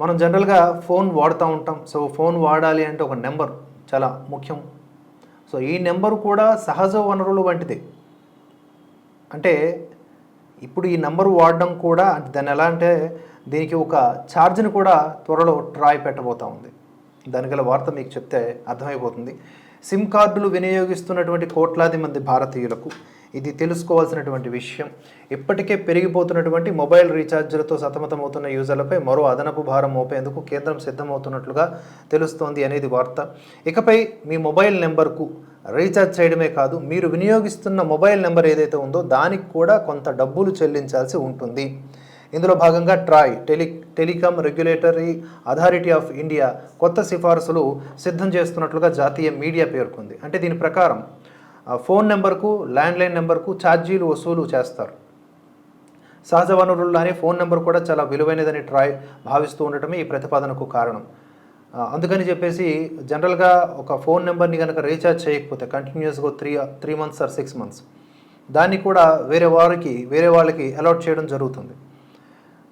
మనం జనరల్గా ఫోన్ వాడుతూ ఉంటాం. సో ఫోన్ వాడాలి అంటే ఒక నెంబర్ చాలా ముఖ్యం. సో ఈ నెంబర్ కూడా సహజ వనరులు వంటిది. అంటే ఇప్పుడు ఈ నెంబర్ వాడడం కూడా అంటే దాన్ని ఎలా అంటే దీనికి ఒక ఛార్జ్ని కూడా త్వరలో ట్రాయ్ పెట్టబోతా ఉంది. దాని గల వార్త మీకు చెప్తే అర్థమైపోతుంది. సిమ్ కార్డులు వినియోగిస్తున్నటువంటి కోట్లాది మంది భారతీయులకు ఇది తెలుసుకోవాల్సినటువంటి విషయం. ఇప్పటికే పెరిగిపోతున్నటువంటి మొబైల్ రీఛార్జ్లతో సతమతమవుతున్న యూజర్లపై మరో అదనపు భారం మోపేందుకు కేంద్రం సిద్ధమవుతున్నట్లుగా తెలుస్తోంది అనేది వార్త. ఇకపై మీ మొబైల్ నెంబర్కు రీఛార్జ్ చేయడమే కాదు మీరు వినియోగిస్తున్న మొబైల్ నెంబర్ ఏదైతే ఉందో దానికి కూడా కొంత డబ్బులు చెల్లించాల్సి ఉంటుంది. ఇందులో భాగంగా TRAI tele telecom regulatory authority of India కొత్త సిఫార్సులు సిద్ధం చేస్తున్నట్లుగా జాతీయ మీడియా పేర్కొంది. అంటే దీని ప్రకారం ఫోన్ నెంబర్కు ల్యాండ్లైన్ నెంబర్కు ఛార్జీలు వసూలు చేస్తారు. సహజ వనరుల్లోనే ఫోన్ నెంబర్ కూడా చాలా విలువైనదని ట్రాయ్ భావిస్తూ ఉండటమే ఈ ప్రతిపాదనకు కారణం. అందుకని చెప్పేసి జనరల్గా ఒక ఫోన్ నెంబర్ని కనుక రీఛార్జ్ చేయకపోతే కంటిన్యూస్గా three three months or six months దాన్ని కూడా వేరే వారికి వేరే వాళ్ళకి అలాట్ చేయడం జరుగుతుంది.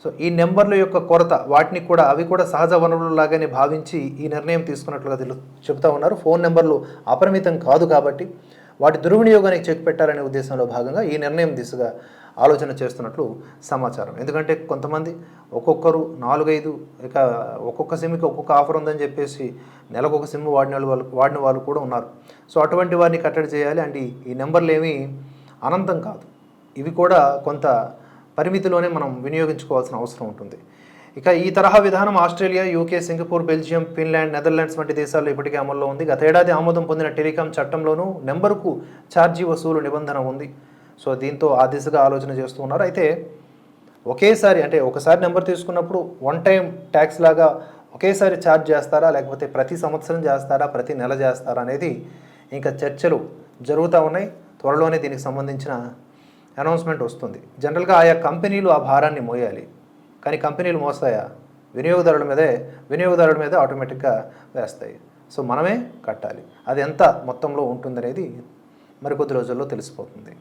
సో ఈ నెంబర్ల యొక్క కొరత వాటిని కూడా అవి కూడా సహజ వనరులు లాగానే భావించి ఈ నిర్ణయం తీసుకున్నట్లుగా తెలు చెబుతా ఉన్నారు. ఫోన్ నెంబర్లు అపరిమితం కాదు కాబట్టి వాటి దుర్వినియోగానికి చెక్ పెట్టాలనే ఉద్దేశంలో భాగంగా ఈ నిర్ణయం దిశగా ఆలోచన చేస్తున్నట్లు సమాచారం. ఎందుకంటే కొంతమంది ఒక్కొక్కరు నాలుగైదు ఇక ఒక్కొక్క సిమ్కి ఒక్కొక్క ఆఫర్ ఉందని చెప్పేసి నెలకు ఒక సిమ్ వాడిన వాళ్ళు వాడిన వాళ్ళు కూడా ఉన్నారు. సో అటువంటి వారిని కట్టడి చేయాలి. అండ్ ఈ- ఈ నెంబర్లు ఏమీ అనంతం కాదు. ఇవి కూడా కొంత పరిమితిలోనే మనం వినియోగించుకోవాల్సిన అవసరం ఉంటుంది. ఇక ఈ తరహా విధానం Australia UK Singapore Belgium Finland Netherlands వంటి దేశాల్లో ఇప్పటికే అమల్లో ఉంది. గత ఏడాది ఆమోదం పొందిన టెలికాం చట్టంలోనూ నెంబర్కు ఛార్జీ వసూలు నిబంధన ఉంది. సో దీంతో ఆ దిశగా ఆలోచన చేస్తూ ఉన్నారు. అయితే ఒకేసారి అంటే ఒకసారి నెంబర్ తీసుకున్నప్పుడు వన్ టైం ట్యాక్స్ లాగా ఒకేసారి ఛార్జ్ చేస్తారా? లేకపోతే ప్రతి సంవత్సరం చేస్తారా? ప్రతి నెల చేస్తారా? అనేది ఇంకా చర్చలు జరుగుతూ ఉన్నాయి. త్వరలోనే దీనికి సంబంధించిన అనౌన్స్మెంట్ వస్తుంది. జనరల్గా ఆయా కంపెనీలు ఆ భారాన్ని మోయాలి. కానీ కంపెనీలు మోస్తాయా? వినియోగదారుల మీదే వినియోగదారుల మీద ఆటోమేటిక్గా వేస్తాయి. సో మనమే కట్టాలి. అది ఎంత మొత్తంలో ఉంటుందనేది మరికొద్ది రోజుల్లో తెలిసిపోతుంది.